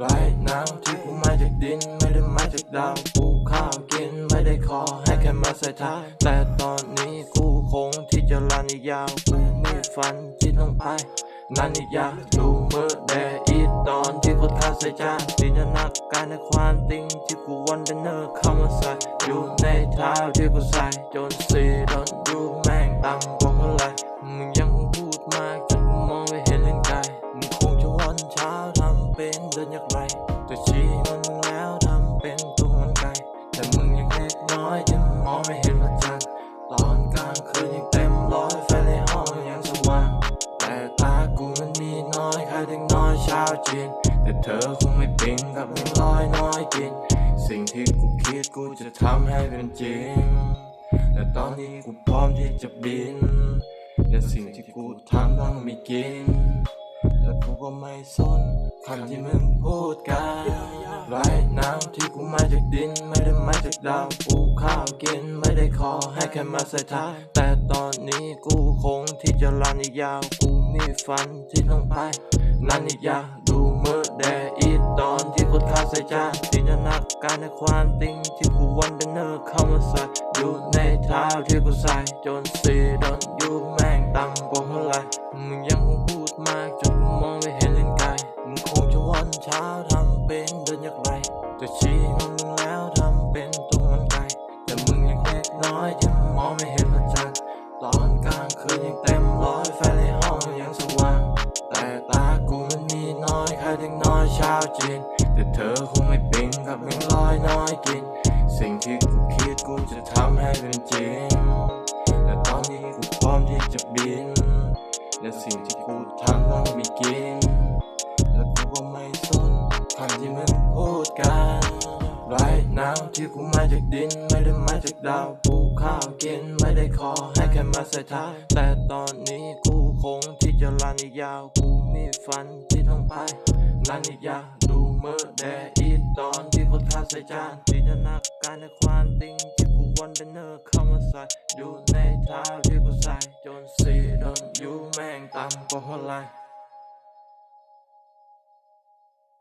น้ำที่กูมาจากดินไม่ได้มาจากดาวปลูข้าวกินไม่ได้ขอให้แค่มาใส่ท้ายแต่ตอนนี้กูคงที่จะลานิยาวกูมีฝันที่ต้องไปนันอีกยากดูมือแดอีตอนที่เขาทาใส่จานจินตนาการในความติงที่กูวันเดนเนอร์เข้ามาใส่อยู่ในเท้าที่กูใส่จนสีโดนอยู่แม่งต่ำกว่าเมื่อไรมึงยังพูดมากจนกูมองไม่เห็นเลนไกลมึงคงจะวันช้า เป็นเดินอย่างไรจะชี้มันแล้วทำเป็นตัวมันไกลแต่มึงยังเล็กน้อยจนมองไม่เห็นพระจันทร์ตอนกลางคืนยังเต็มร้อยไฟในห้องยังสว่างแต่ตากูมันมีน้อยใครถึงน้อยชาวจีนแต่เธอคงไม่ปิงกับไม่ลอยน้อยกิน สิ่งที่กูคิดกูจะทำให้เป็นจริงและตอนนี้กูพร้อมที่จะบินและสิ่งที่กูทำต้องมีกิน และกูก็ไม่สนคำที่มึงพูดกันไรน้ำที่กูมาจากดิน ไม่ได้มาจากดาวปลูข้าวกินไม่ได้ขอให้แค่มาใส่ท้ายแต่ตอนนี้กูคงที่จะลานิยาวกูมีฝันที่ต้องไปนันอีกยากดูมือแดดอีตอนที่กูทาใส่จานจินตนาการในความติงที่กูวันเดนเนอร์เข้ามาใส่อยู่ในเท้าที่กูใส่จนสี เช้าทำเป็นเดินอย่างไร จะชี้มึงแล้วทำเป็นตัวมันไกลแต่มึงยังเล็กน้อยจนมองไม่เห็นพระจันทร์ตอนกลางคืนยังเต็มร้อยไฟในห้องยังสว่าง แต่ตากูมันมีน้อยใครถึงน้อยชาวจีน แต่เธอคงไม่ปิงกับไม่ลอยน้อยกิน สิ่งที่กูคิดกูจะทำให้เป็นจริงและตอนนี้กูพร้อมที่จะบินและสิ่งที่กูทำต้องมีกิน และกูก็ไม่ คำที่มึงพูดกันไรน้ำที่กูมาจากดิน ไม่ได้มาจากดาวปลูกข้าวกิน ไม่ได้ขอให้แค่มาใส่ท้ายแต่ตอนนี้กูคงที่จะลานิยาว กูมีฝันที่ต้องไปลานิยาวดูเมื่อแดอีตอนที่เขาทาใส่จานจินตนาการในความติงที่กูวันเดนเนอร์เข้ามาใส่อยู่ในเท้าที่กูใส่จนสีโดนอยู่แม่งต่ำกว่าหัวไหล่